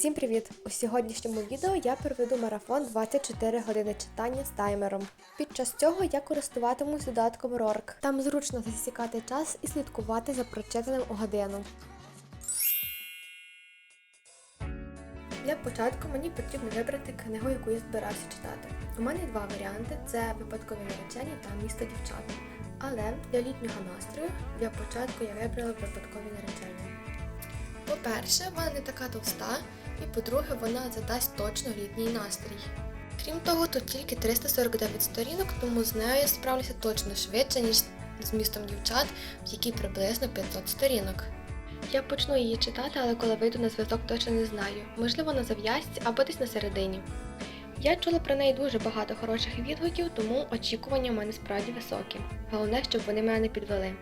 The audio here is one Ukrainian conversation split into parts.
Всім привіт! У сьогоднішньому відео я проведу марафон 24 години читання з таймером. Під час цього я користуватимусь додатком RORK. Там зручно засікати час і слідкувати за прочитаним у годину. Для початку мені потрібно вибрати книгу, яку я збирався читати. У мене два варіанти: це випадкові наречення та місто дівчат. Але для літнього настрою для початку я вибрала випадкові наречення. По-перше, вона не така товста, і по-друге, вона задасть точно літній настрій. Крім того, тут тільки 349 сторінок, тому з нею я справлюся точно швидше, ніж з містом дівчат, в якій приблизно 500 сторінок. Я почну її читати, але коли вийду на зв'язок, точно не знаю. Можливо, на зав'язці або десь на середині. Я чула про неї дуже багато хороших відгуків, тому очікування в мене справді високі. Головне, щоб вони мене не підвели.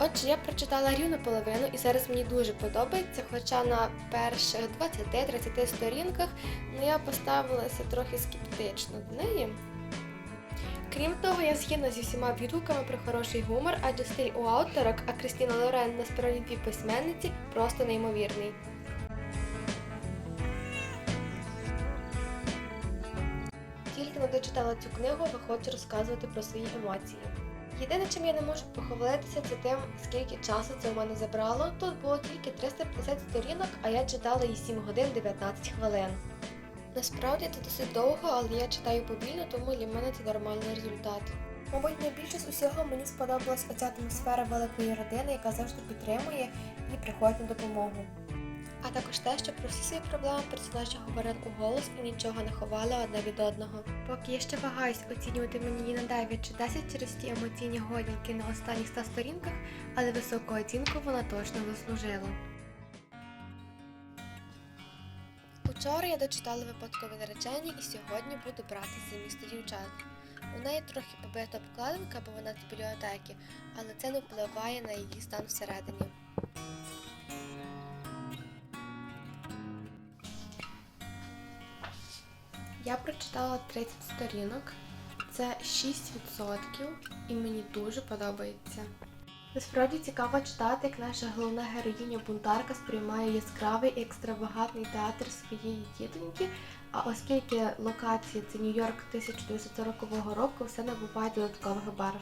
Отже, я прочитала рівно половину і зараз мені дуже подобається, хоча на перших 20-30 сторінках ну, я поставилася трохи скептично до неї. Крім того, я згідна зі всіма відгуками про хороший гумор, адже стиль у авторок, а Кристіна Лорен насправді дві письменниці просто неймовірний. Тільки не дочитала цю книгу, ви хочу розказувати про свої емоції. Єдине, чим я не можу похвалитися, це тим, скільки часу це у мене забрало. Тут було тільки 350 сторінок, а я читала її 7 годин 19 хвилин. Насправді це досить довго, але я читаю повільно, тому для мене це нормальний результат. Мабуть, найбільше з усього мені сподобалась оця атмосфера великої родини, яка завжди підтримує і приходить на допомогу. А також те, що про всі свої проблеми персонажі говорили у голос і нічого не ховали одне від одного. Поки я ще вагаюсь оцінювати мені її на 9 чи 10 через ті емоційні годинки на останніх 100 сторінках, але високу оцінку вона точно заслужила. Учора я дочитала випадкове наречення і сьогодні буду братися за місто дівчат. У неї трохи побита обкладинка, бо вона з бібліотеки, але це не впливає на її стан всередині. Я прочитала 30 сторінок, це 6% і мені дуже подобається. Насправді цікаво читати, як наша головна героїня бунтарка сприймає яскравий і екстравагантний театр своєї тітоньки, а оскільки локація це Нью-Йорк 1940 року, все набуває додаткових барв.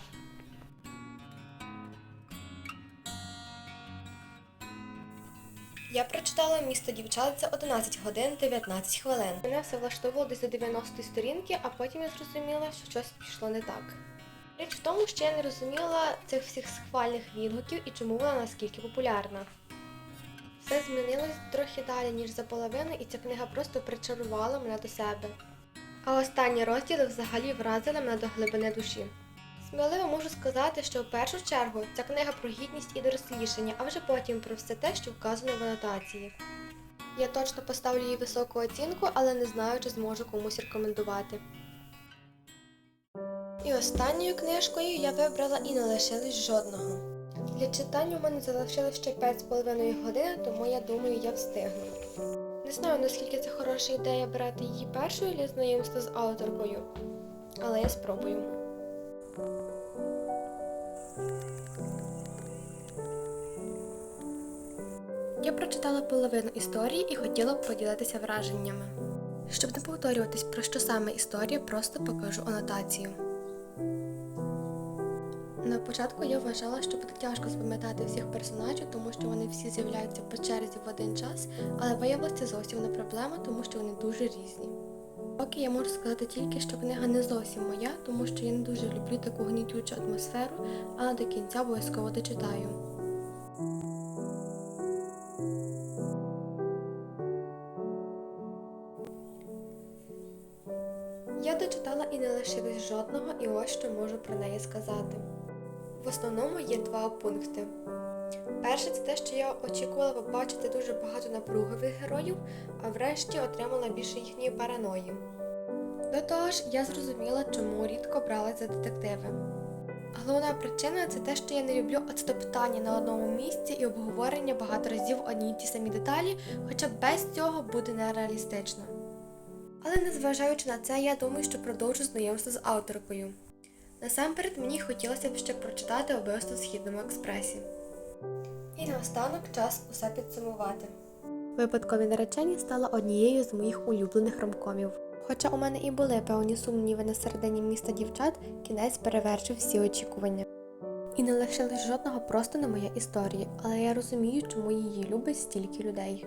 Я прочитала місто дівчат за 11 годин 19 хвилин. Мене все влаштовувало десь до 90 сторінки, а потім я зрозуміла, що щось пішло не так. Річ в тому, що я не розуміла цих всіх схвальних відгуків і чому вона наскільки популярна. Все змінилось трохи далі, ніж за половину, і ця книга просто причарувала мене до себе. А останні розділи взагалі вразили мене до глибини душі. Сміливо можу сказати, що в першу чергу ця книга про гідність і дорослішання, а вже потім про все те, що вказано в анотації. Я точно поставлю їй високу оцінку, але не знаю, чи зможу комусь рекомендувати. І останньою книжкою я вибрала і не лишилось жодного. Для читання у мене залишилось ще 5,5 години, тому я думаю, я встигну. Не знаю, наскільки це хороша ідея брати її першою для знайомства з авторкою, але я спробую. Я прочитала половину історії і хотіла б поділитися враженнями. Щоб не повторюватись про що саме історія, просто покажу анотацію. На початку я вважала, що буде тяжко запам'ятати всіх персонажів, тому що вони всі з'являються по черзі в один час, але виявилося зовсім не проблема, тому що вони дуже різні. Поки я можу сказати тільки, що книга не зовсім моя, тому що я не дуже люблю таку гнітючу атмосферу, але до кінця обов'язково дочитаю. Я дочитала і не лишилось жодного, і ось що можу про неї сказати. В основному є два пункти. Перше, це те, що я очікувала побачити дуже багато напругових героїв, а врешті отримала більше їхньої параної. До того ж, я зрозуміла, чому рідко бралась за детективи. Головна причина це те, що я не люблю отстоптання на одному місці і обговорення багато разів одні й ті самі деталі, хоча без цього буде нереалістично. Але незважаючи на це, я думаю, що продовжу знайомство з авторкою. Насамперед мені хотілося б ще прочитати «Убивство в Східному експресі. І наостанок час усе підсумувати. Випадкові наречені стала однією з моїх улюблених ромкомів. Хоча у мене і були певні сумніви на середині міста дівчат, кінець перевершив всі очікування. І не лишилось жодного просто на моя історія, але я розумію, чому її любить стільки людей.